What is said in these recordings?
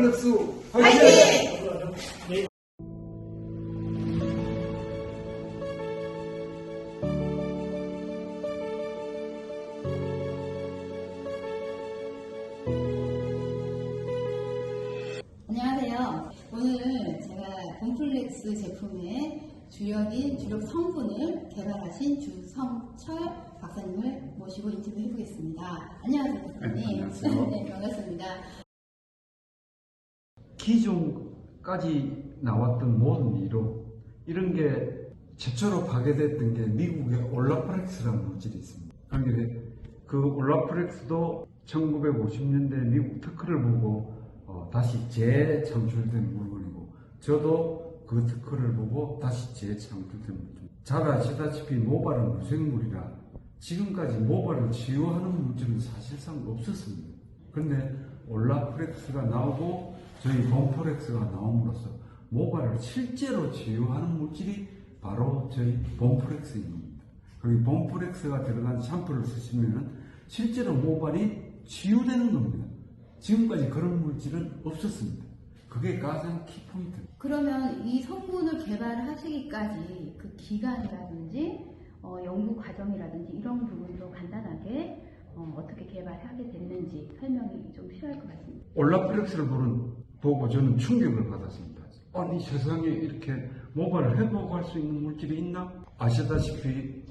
봄플렉스 화이팅! 안녕하세요. 오늘 제가 봄플렉스 제품의 주력인 주력 성분을 개발하신 주성철 박사님을 모시고 인터뷰 해 보겠습니다. 안녕하세요, 박사님. 네, 안녕하세요. 네, 반갑습니다. 기존까지 나왔던 모든 이론 이런 게 최초로 파괴됐던 게 미국의 올라프렉스라는 물질이 있습니다. 그런데 그 올라프렉스도 1950년대 미국 특허를 보고 어, 다시 재창출된 물건이고 저도 그 특허를 보고 다시 재창출된 물질. 잘 아시다시피 모발은 무생물이라 지금까지 모발을 치유하는 물질은 사실상 없었습니다. 근데 올라프렉스가 나오고 저희 봄프렉스가 나옴으로써 모발을 실제로 치유하는 물질이 바로 저희 봄프렉스인 겁니다. 그리고 봄프렉스가 들어간 샴푸를 쓰시면 실제로 모발이 치유되는 겁니다. 지금까지 그런 물질은 없었습니다. 그게 가장 키포인트입니다. 그러면 이 성분을 개발하시기까지 그 기간이라든지 어, 연구 과정이라든지 이런 부분도 간단하게 개발하게 됐는지 설명이 좀 필요할 것 같습니다. 올라프렉스를 보는, 보고 저는 충격을 받았습니다. 아니 세상에 이렇게 모발을 회복할 수 있는 물질이 있나? 아시다시피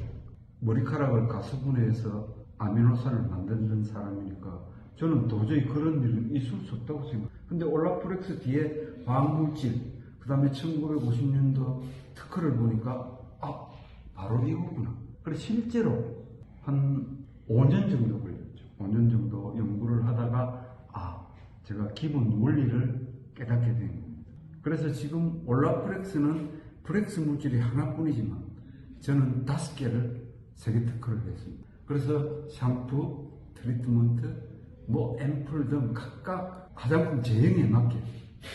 머리카락을 가수분해해서 아미노산을 만드는 사람이니까 저는 도저히 그런 일은 있을 수 없다고 생각해요. 근데 올라프렉스 뒤에 화학물질, 그 다음에 1950년도 특허를 보니까 아, 바로 이거구나. 그래 실제로 한 5년 정도. 5년 정도 연구를 하다가 아, 제가 기본 원리를 깨닫게 된 겁니다. 그래서 지금 올라프렉스는 프렉스 물질이 하나뿐이지만 저는 다섯 개를 세계 특허를 했습니다. 그래서 샴푸, 트리트먼트, 뭐 앰플 등 각각 화장품 제형에 맞게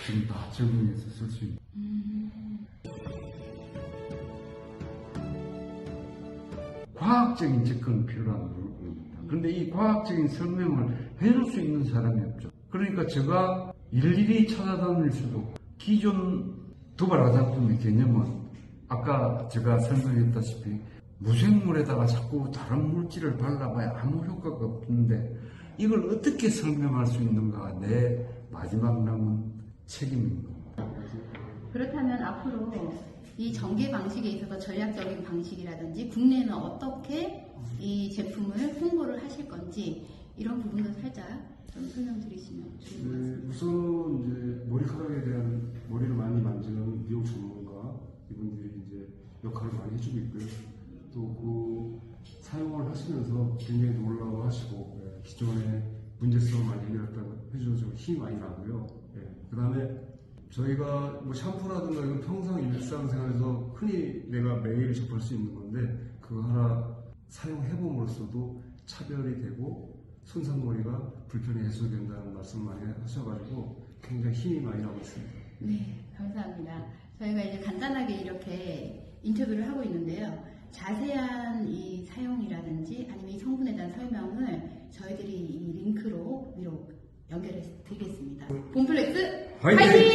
지금 다 적용해서 쓸 수 있는 과학적인 접근이 필요한. 그런데 이 과학적인 설명을 해줄 수 있는 사람이 없죠. 그러니까 제가 일일이 찾아다닐 수도 기존 두발 화장품의 개념은 아까 제가 설명했다시피 무생물에다가 자꾸 다른 물질을 발라봐야 아무 효과가 없는데 이걸 어떻게 설명할 수 있는가 내 마지막 남은 책임입니다. 그렇다면 앞으로 이 전개 방식에 있어서 전략적인 방식이라든지 국내에는 어떻게 이 제품을 홍보를 하실 건지 이런 부분도 살짝 좀 설명드리시면 좋을 것 같습니다. 네, 우선 이제 머리카락에 대한 머리를 많이 만지는 미용 전문가 이분들이 이제 역할을 많이 해주고 있고요. 또 그 사용을 하시면서 굉장히 놀라워하시고 예, 기존의 문제점을 많이 해결했다고 해주셔서 힘이 많이 나고요. 그 다음에 저희가 뭐 샴푸라든가 이건 평상 일상생활에서 흔히 내가 매일 접할 수 있는 건데 그거 하나 사용해봄으로써도 차별이 되고 손상머리가 불편이 해소된다는 말씀 많이 하셔가지고 굉장히 힘이 많이 나고 있습니다. 네, 감사합니다. 저희가 이제 간단하게 이렇게 인터뷰를 하고 있는데요. 자세한 이 사용이라든지 아니면 이 성분에 대한 설명을 저희들이 이 링크로 위로 연결해 드리겠습니다. 봄플렉스 화이팅! 화이팅!